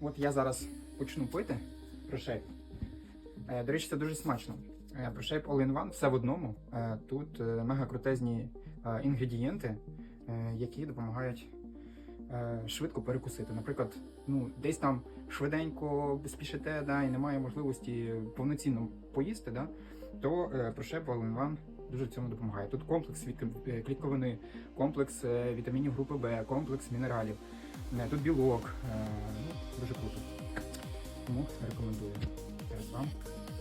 От я зараз почну пити прошейп. До речі, це дуже смачно. Е, Прошейп All-in-One, все в одному. Е, Тут е, мега крутезні е, інгредієнти, які допомагають швидко перекусити. Наприклад, ну, десь там швиденько спішите, да, і немає можливості повноцінно поїсти, да, то е, прошеп All-in-One дуже в цьому допомагає. Тут комплекс від клітковини, комплекс вітамінів групи Б, комплекс мінералів. Тут білок. Дуже круто. Тому рекомендую. Зараз вам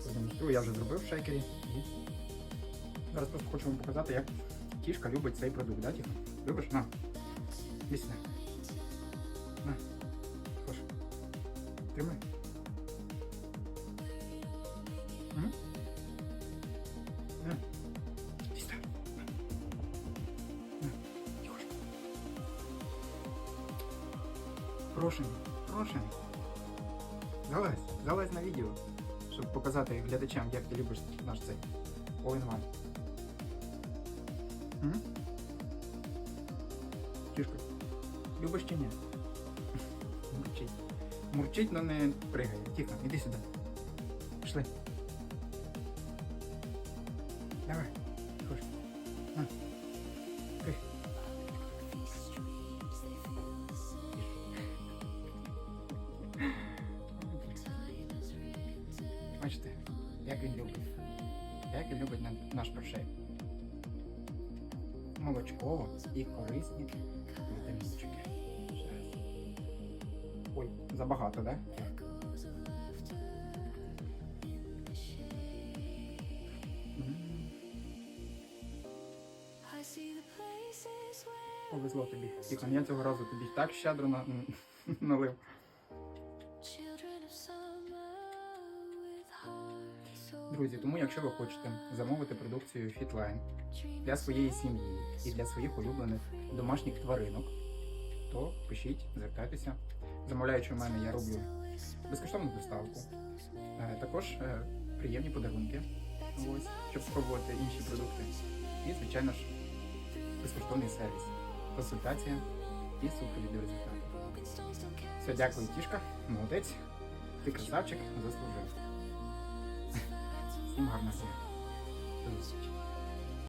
продемонструю. Я вже зробив в шейкері. Зараз просто хочу вам показати, як кішка любить цей продукт. Да, Тіха? Любиш? На. Сюди. На. Хош. Тримай. М? Прошень. Залазь, залазь на відео, щоб показати глядачам, як ти любиш наш цей all-in-one. Любиш чи ні? Мурчить. Мурчить, але не пригає. Тихо, іди сюди. Пішли. Бачите, як він любить. Як він любить наш прошей. Молочково і корисні вітамінчики. Ой, забагато, так? Да? Повезло тобі. Тихон, я цього разу тобі так щедро на... налив. Друзі, тому якщо ви хочете замовити продукцію Fitline для своєї сім'ї і для своїх улюблених домашніх тваринок, то пишіть, звертайтеся. Замовляючи у мене, я роблю безкоштовну доставку. Е, Також е, приємні подарунки, ось, щоб спробувати інші продукти. І, звичайно ж, безкоштовний сервіс, консультація і супровід результату. Все, дякую, тішка, молодець. Ти красавчик, заслужив. 今話せない。うん